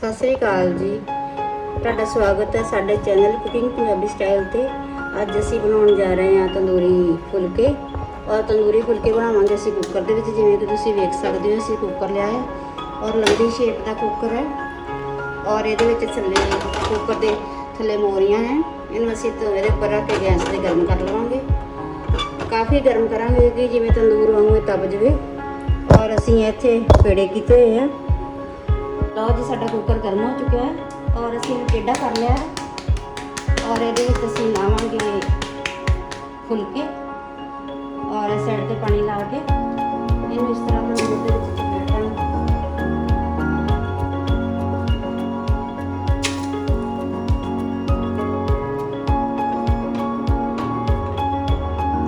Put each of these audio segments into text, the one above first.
ਸਤਿ ਸ੍ਰੀ ਅਕਾਲ ਜੀ। ਤੁਹਾਡਾ ਸਵਾਗਤ ਹੈ ਸਾਡੇ ਚੈਨਲ ਕੁਕਿੰਗ ਪੰਜਾਬੀ ਸਟਾਈਲ ਤੇ। ਅੱਜ ਅਸੀਂ ਬਣਾਉਣ ਜਾ ਰਹੇ ਹਾਂ ਤੰਦੂਰੀ ਫੁਲਕੇ। ਔਰ ਤੰਦੂਰੀ ਫੁਲਕੇ ਬਣਾਵਾਂਗੇ ਅਸੀਂ ਕੁੱਕਰ ਦੇ ਵਿੱਚ, ਜਿਵੇਂ ਕਿ ਤੁਸੀਂ ਵੇਖ ਸਕਦੇ ਹੋ, ਅਸੀਂ ਕੁੱਕਰ ਲਿਆ ਹੈ। ਔਰ ਲੰਬੀ ਸ਼ੇਪ ਦਾ ਕੁੱਕਰ ਹੈ। ਔਰ ਇਹਦੇ ਵਿੱਚ ਥੱਲੇ ਕੁੱਕਰ ਦੇ ਥੱਲੇ ਮੋਰੀਆਂ ਹੈ। ਇਹਨੂੰ ਅਸੀਂ ਤ- ਇਹਦੇ ਉੱਪਰ ਰੱਖ ਕੇ ਗੈਸ ਤੇ ਗਰਮ ਕਰ ਲਵਾਂਗੇ। ਕਾਫੀ ਗਰਮ ਕਰਾਂਗੇ ਕਿ ਜਿਵੇਂ ਤੰਦੂਰ ਵਾਂਗੂ ਇਹ ਤਪ ਜਵੇ। ਔਰ ਅਸੀਂ ਇੱਥੇ ਪੇੜੇ ਕੀਤੇ ਹੋਏ ਆ। ਲਓ ਜੀ ਸਾਡਾ ਕੁੱਕਰ ਗਰਮ ਹੋ ਚੁੱਕਿਆ ਹੈ ਔਰ ਅਸੀਂ ਇਹਨੂੰ ਟੇਢਾ ਕਰ ਲਿਆ ਹੈ। ਔਰ ਇਹਦੇ ਵਿੱਚ ਅਸੀਂ ਲਾਵਾਂਗੇ ਫੁਲਕੇ ਔਰ ਸਾਈਡ ਤੇ ਪਾਣੀ ਲਾ ਕੇ ਇਹਨੂੰ ਇਸ ਤਰ੍ਹਾਂ ਦੇ ਵਿੱਚ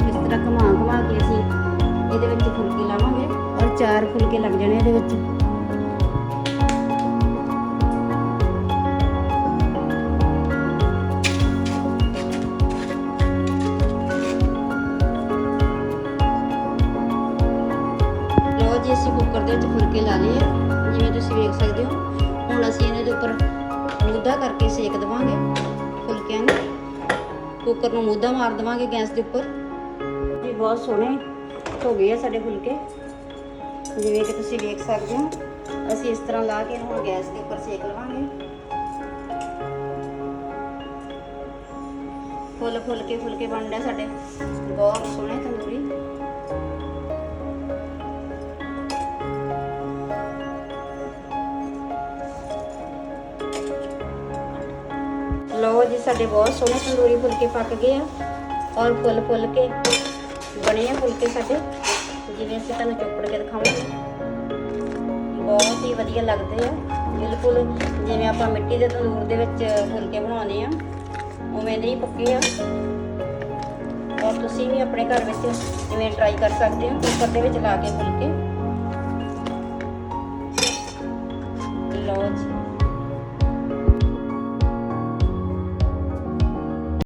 ਇਸ ਤਰ੍ਹਾਂ ਘੁਮਾ ਘੁਮਾ ਕੇ ਅਸੀਂ ਇਹਦੇ ਵਿੱਚ ਫੁਲਕੇ ਲਾਵਾਂਗੇ ਔਰ ਚਾਰ ਫੁਲਕੇ ਲੱਗ ਜਾਣੇ ਇਹਦੇ ਵਿੱਚ। ਲਓ ਜੀ, ਅਸੀਂ ਕੁੱਕਰ ਦੇ ਵਿੱਚ ਫੁਲਕੇ ਲਾ ਲਏ ਆ, ਜਿਵੇਂ ਤੁਸੀਂ ਵੇਖ ਸਕਦੇ ਹੋ। ਹੁਣ ਅਸੀਂ ਇਹਨਾਂ ਦੇ ਉੱਪਰ ਮੂਧਾ ਕਰਕੇ ਸੇਕ ਦਵਾਂਗੇ ਫੁਲਕਿਆਂ ਨੂੰ। ਕੁੱਕਰ ਨੂੰ ਮੂਧਾ ਮਾਰ ਦਵਾਂਗੇ ਗੈਸ ਦੇ ਉੱਪਰ। ਜੀ, ਬਹੁਤ ਸੋਹਣੇ ਹੋ ਗਏ ਆ ਸਾਡੇ ਫੁਲਕੇ। ਜਿਵੇਂ ਕਿ ਤੁਸੀਂ ਵੇਖ ਸਕਦੇ ਹੋ, ਅਸੀਂ ਇਸ ਤਰ੍ਹਾਂ ਲਾ ਕੇ ਹੁਣ ਗੈਸ ਦੇ ਉੱਪਰ ਸੇਕ ਲਵਾਂਗੇ। ਫੁੱਲ ਫੁੱਲ ਕੇ ਫੁਲਕੇ ਬਣ ਰਹੇ ਸਾਡੇ। ਬਹੁਤ ਸੋਹਣੇ ਤੰਦੂਰੀ। ਲਓ ਜੀ, ਸਾਡੇ ਬਹੁਤ ਸੋਹਣੇ ਤੰਦੂਰੀ ਫੁਲਕੇ ਪੱਕ ਗਏ ਆ ਔਰ ਫੁੱਲ ਫੁੱਲ ਕੇ ਬਣੇ ਆ ਫੁਲਕੇ ਸਾਡੇ। ਜਿਵੇਂ ਅਸੀਂ ਤੁਹਾਨੂੰ ਚੋਪੜ ਕੇ ਦਿਖਾਵਾਂਗੇ। ਬਹੁਤ ਹੀ ਵਧੀਆ ਲੱਗਦੇ ਆ। ਬਿਲਕੁਲ ਜਿਵੇਂ ਆਪਾਂ ਮਿੱਟੀ ਦੇ ਤੰਦੂਰ ਦੇ ਵਿੱਚ ਫੁਲਕੇ ਬਣਾਉਂਦੇ ਆ, ਉਵੇਂ ਦੇ ਹੀ ਪੱਕੇ ਆ। ਔਰ ਤੁਸੀਂ ਵੀ ਆਪਣੇ ਘਰ ਵਿੱਚ ਜਿਵੇਂ ਟਰਾਈ ਕਰ ਸਕਦੇ ਹੋ, ਕੁੱਕਰ ਦੇ ਵਿੱਚ ਲਾ ਕੇ ਫੁਲਕੇ। ਲਓ ਜੀ।